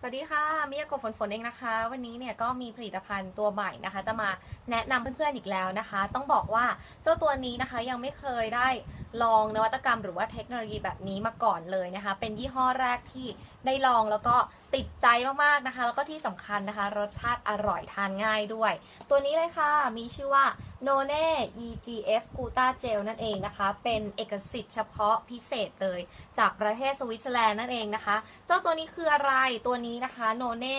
สวัสดีค่ะมิยาโกฝนฝนเองนะคะ วันนี้เนี่ยก็มีผลิตภัณฑ์ตัวใหม่นะคะ จะมาแนะนำเพื่อนๆอีกแล้วนะคะ ต้องบอกว่าเจ้าตัวนี้นะคะยังไม่เคยได้ลองนวัตกรรม หรือว่าเทคโนโลยีแบบนี้มาก่อนเลยนะคะ เป็นยี่ห้อแรกที่ได้ลองแล้วก็ติดใจมากๆนะคะ แล้วก็ที่สำคัญนะคะ รสชาติอร่อยทานง่ายด้วย ตัวนี้เลยค่ะ มีชื่อว่า n o n e EGF g u t a Gel นั่นเองนะคะ เป็นเอกสิทธิ์เฉพาะพิเศษเลย จากประเทศสวิตเซอร์แลนด์นั่นเองนะคะ เจ้าตัวนี้คืออะไรตัวนี้นะคะ n o n e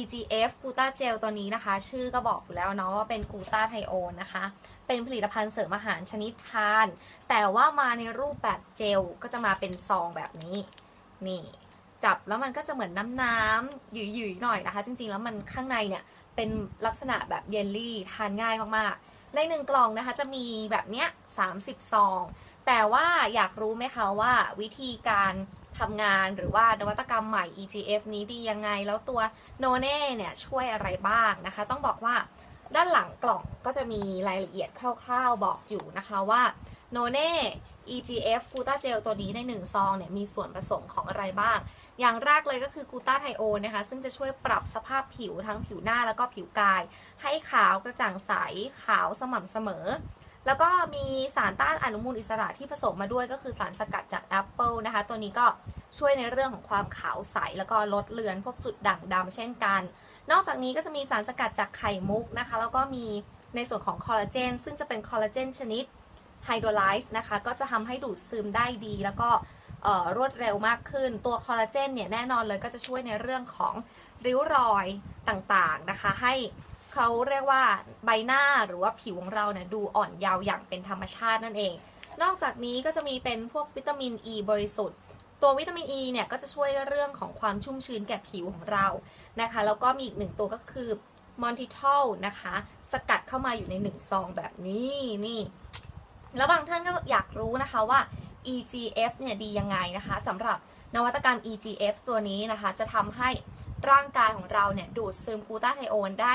EGF g l u t a Gel ตัวนี้นะคะ ชื่อก็บอกอยู่แล้วเนาะว่าเป็นกูตาไทโอนนะคะ เป็นผลิตภัณฑ์เสริมอาหารชนิดทาน แต่ว่ามาในรูปแบบเจลก็จะมาเป็นซองแบบนี้ นี่ จับแล้วมันก็จะเหมือนน้ำน้ำหยุยๆหน่อยนะคะ จริงๆ แล้วมันข้างในเนี่ย เป็นลักษณะแบบเยลลี่ทานง่ายมากๆ ในหนึ่งกล่องนะคะจะมีแบบเนี้ย30 ซอง แต่ว่าอยากรู้ไหมคะว่าวิธีการ ทำงานหรือว่านวัตกรรมใหม่ EGF นี้ดียังไง แล้วตัวโนเน่เนี่ยช่วยอะไรบ้างนะคะ ต้องบอกว่าด้านหลังกล่องก็จะมีรายละเอียดคร่าวๆบอกอยู่นะคะว่าโนเน่ EGF กูต้าเจลตัวนี้ใน 1 ซองเนี่ยมีส่วนผสมของอะไรบ้าง อย่างแรกเลยก็คือกูต้าไทโอนนะคะ ซึ่งจะช่วยปรับสภาพผิวทั้งผิวหน้าแล้วก็ผิวกาย ให้ขาวกระจ่างใสขาวสม่ำเสมอ แล้วก็มีสารต้านอนุมูลอิสระที่ผสมมาด้วยก็คือสารสกัดจากแอปเปิลนะคะ ตัวนี้ก็ช่วยในเรื่องของความขาวใส แล้วก็ลดเลือนพวกจุดด่างดำเช่นกัน นอกจากนี้ก็จะมีสารสกัดจากไข่มุกนะคะ แล้วก็มีในส่วนของคอลลาเจนซึ่งจะเป็นคอลลาเจนชนิดไฮโดรไลซ์นะคะ ก็จะทำให้ดูดซึมได้ดี แล้วก็รวดเร็วมากขึ้น ตัวคอลลาเจนเนี่ยแน่นอนเลยก็จะช่วยในเรื่องของริ้วรอยต่างๆนะคะ ให้ เขาเรียกว่าใบหน้าหรือว่าผิวของเราเนี่ยดูอ่อนเยาว์อย่างเป็นธรรมชาตินั่นเอง นอกจากนี้ก็จะมีเป็นพวกวิตามินอ e ีบริสุทธิ์ ตัววิตามินอ e ีเนี่ยก็จะช่วยเรื่องของความชุ่มชื้นแก่ผิวของเรานะคะ แล้วก็มีอีกหนึ่งตัวก็คือมอนติทอลนะคะ สกัดเข้ามาอยู่ในหนึ่งซองแบบนี้นี่ แล้วบางท่านก็อยากรู้นะคะว่า EGF เนี่ยดียังไงนะคะสำหรับนวัตกรรม EGF ตัวนี้นะคะ จะทำให้ ร่างกายของเราเนี่ยดูดซึมกูต้าไทโอนได้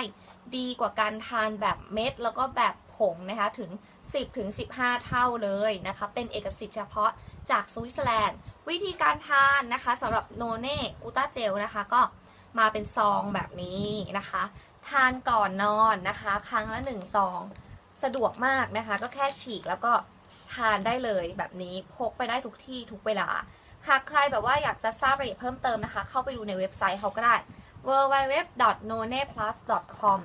ดีกว่าการทานแบบเม็ด แล้วก็แบบผงนะคะถึง 10ถึง15 เท่าเลยนะคะ เป็นเอกสิทธิ์เฉพาะจากสวิตเซอร์แลนด์ วิธีการทานนะคะสำหรับโนเน่กูต้าเจลนะคะก็มาเป็นซองแบบนี้นะคะ ทานก่อนนอนนะคะ ครั้งละ1ซองสะดวกมากนะคะ ก็แค่ฉีกแล้วก็ทานได้เลยแบบนี้พกไปได้ทุกที่ทุกเวลา หากใครแบบว่าอยากจะทราบรายละเอียดเพิ่มเติมนะคะ เข้าไปดูในเว็บไซต์เขาก็ได้ www.noneplus.com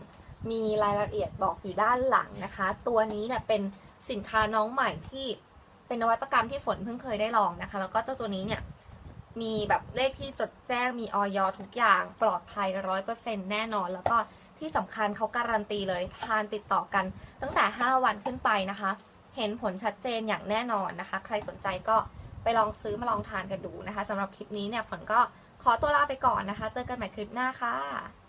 มีรายละเอียดบอกอยู่ด้านหลังนะคะ ตัวนี้เนี่ยเป็นสินค้าน้องใหม่ที่เป็นนวัตกรรมที่ฝนเพิ่งเคยได้ลองนะคะ แล้วก็เจ้าตัวนี้เนี่ยมีแบบเลขที่จดแจ้งมีออยทุกอย่างปลอดภัยร้อยเปอร์เซ็นต์แน่นอน แล้วก็ที่สำคัญเขาการันตีเลยทานติดต่อกัน ตั้งแต่ 5 วันขึ้นไปนะคะ เห็นผลชัดเจนอย่างแน่นอนนะคะ ใครสนใจก็ ไปลองซื้อมาลองทานกันดูนะคะสำหรับคลิปนี้เนี่ยฝนก็ขอตัวลาไปก่อนนะคะ เจอกันใหม่คลิปหน้าค่ะ